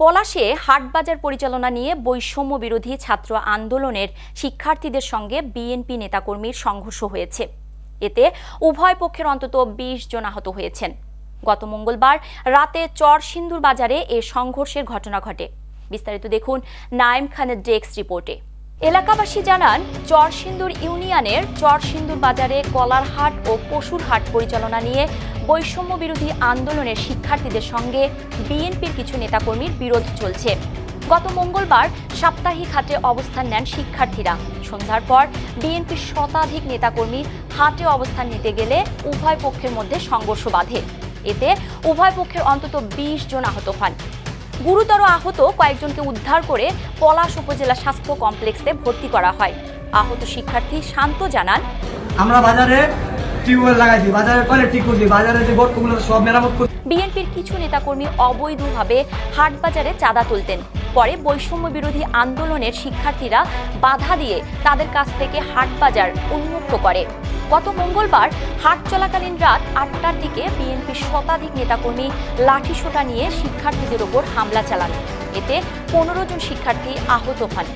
পলাশে হাটবাজার পরিচালনা নিয়ে বৈষম্য বিরোধী ছাত্র আন্দোলনের শিক্ষার্থীদের সঙ্গে বিএনপি নেতাকর্মীর সংঘর্ষ হয়েছে। এতে উভয় পক্ষের অন্তত বিশ জন আহত হয়েছেন। গত মঙ্গলবার রাতে চরসিন্দুর বাজারে এ সংঘর্ষের ঘটনা ঘটে। বিস্তারিত দেখুন নাইম খানের ডেস্ক রিপোর্টে। এলাকাবাসী জানান, চরসিন্দুর ইউনিয়নের চরসিন্দুর বাজারে কলার হাট ও পশুর হাট পরিচালনা নিয়ে বৈষম্য বিরোধী আন্দোলনের শিক্ষার্থীদের সঙ্গে বিএনপির কিছু নেতাকর্মীর বিরোধ চলছে। গত মঙ্গলবার সাপ্তাহিক হাটে অবস্থান নেন শিক্ষার্থীরা। সন্ধ্যার পর বিএনপির শতাধিক নেতাকর্মী হাটে অবস্থান নিতে গেলে উভয় পক্ষের মধ্যে সংঘর্ষ বাধে। এতে উভয় পক্ষের অন্তত বিশ জন আহত হন। গুরুতর আহত কয়েকজনকে উদ্ধার করে পলাশ উপজেলা স্বাস্থ্য কমপ্লেক্সে ভর্তি করা হয়। আহত শিক্ষার্থী শান্ত জানান আমরা বাজারে টিউবওয়েল লাগাইছি বাজারের পরে ঠিক করছি বাজারে যে বোর্ডগুলো সব মেরামত করছি। বিএনপির কিছু নেতাকর্মী অবৈধভাবে হাটবাজারে চাঁদা তুলতেন। পরে বৈষম্য বিরোধী আন্দোলনের শিক্ষার্থীরা বাধা দিয়ে তাদের কাছ থেকে হাটবাজার উন্মুক্ত করে। গত মঙ্গলবার হাট চলাকালীন রাত আটটার দিকে বিএনপির শতাধিক নেতাকর্মী লাঠিসোঁটা নিয়ে শিক্ষার্থীদের ওপর হামলা চালান এতে পনেরো জন শিক্ষার্থী আহত হন।